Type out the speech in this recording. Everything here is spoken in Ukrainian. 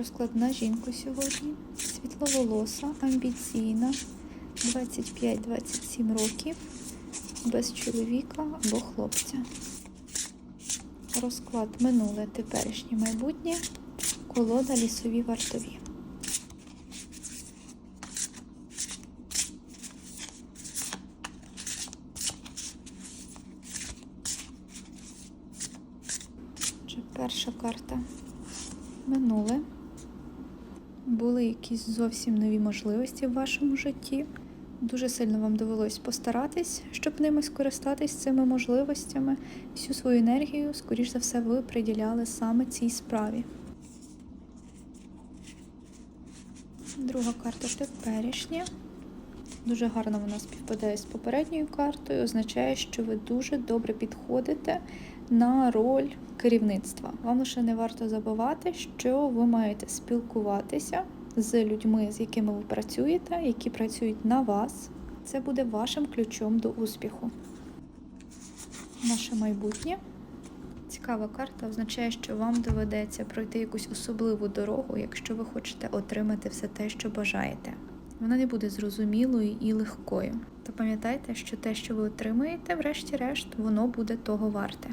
Розклад на жінку сьогодні. Світловолоса, амбіційна, 25-27 років, без чоловіка або хлопця. Розклад минуле, теперішнє майбутнє, колода лісові вартові. Перша карта минуле. Були якісь зовсім нові можливості в вашому житті. Дуже сильно вам довелось постаратись, щоб ними скористатись цими можливостями. Всю свою енергію, скоріш за все, ви приділяли саме цій справі. Друга карта теперішня. Дуже гарно вона співпадає з попередньою картою. Означає, що ви дуже добре підходите на роль керівництва. Вам лише не варто забувати, що ви маєте спілкуватися з людьми, з якими ви працюєте, які працюють на вас. Це буде вашим ключом до успіху. Наше майбутнє. Цікава карта означає, що вам доведеться пройти якусь особливу дорогу, якщо ви хочете отримати все те, що бажаєте. Вона не буде зрозумілою і легкою. Та пам'ятайте, що те, що ви отримаєте, врешті-решт, воно буде того варте.